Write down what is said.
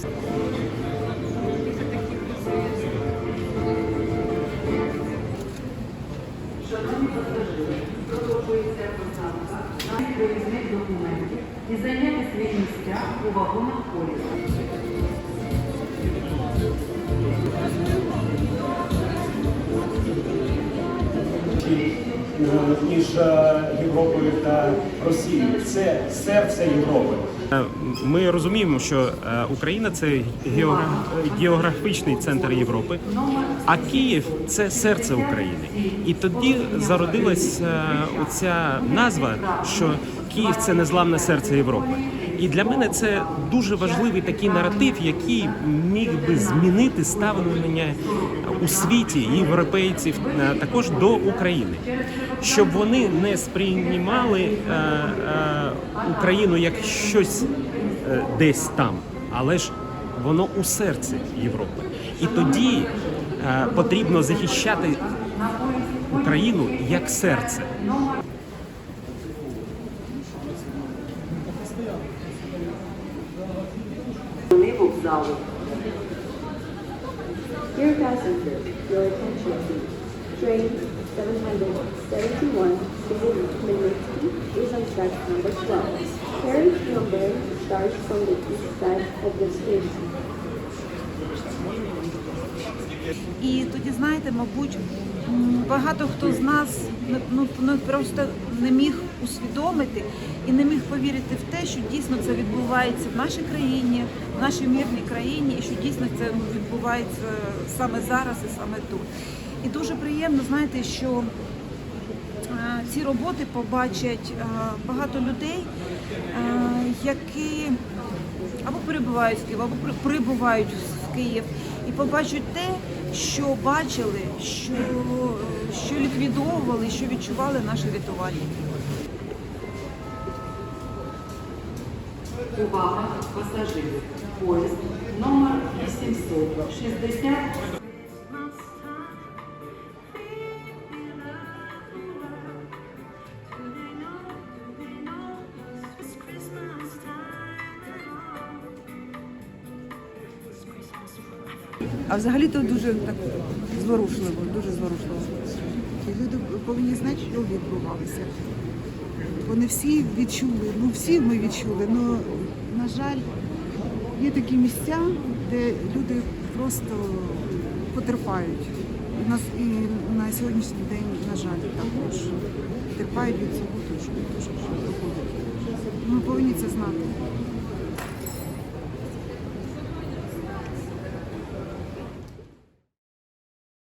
Шановні пасажири, продовжується посадка на перевізних документів і зайняти свої місця у вагонах поїзду. Між е, Європою та Росією. Це серце Європи. Е, Ми розуміємо, що е, Україна це географічний центр Європи, а Київ це серце України. І тоді зародилась оця назва, що Київ це незламне серце Європи. І для мене це дуже важливий такий наратив, який міг би змінити ставлення у світі європейців е, також до України, щоб вони не сприймали е, е, Україну як щось десь там, але ж воно у серці Європи. І тоді потрібно захищати Україну як серце. Вони вокзалу. Dear passengers, your attention please. Train 771 Khmelnytsky is on track number 12. Carriage number starts from the east side of the station. І тоді, знаєте, мабуть, багато хто з нас ну, ну, просто не міг усвідомити і не міг повірити в те, що дійсно це відбувається в нашій країні, в нашій мирній країні, і що дійсно це відбувається саме зараз і саме тут. І дуже приємно, знаєте, що е, ці роботи побачать е, багато людей, е, які або перебувають в Києві, або при- прибувають в Київ і побачать те, що бачили, що, що ліквідовували, що відчували наші рятувальники. Увага пасажирів. Поїзд номер 860 А взагалі то дуже так зворушливо, дуже зворушливо. Люди повинні знати, що відбувалося. Вони всі відчули, ну всі ми відчули. Ну, на жаль, є такі місця, де люди просто потерпають. І нас і на сьогоднішній день, на жаль, також терпають від цього дуже дуже. Ми повинні це знати.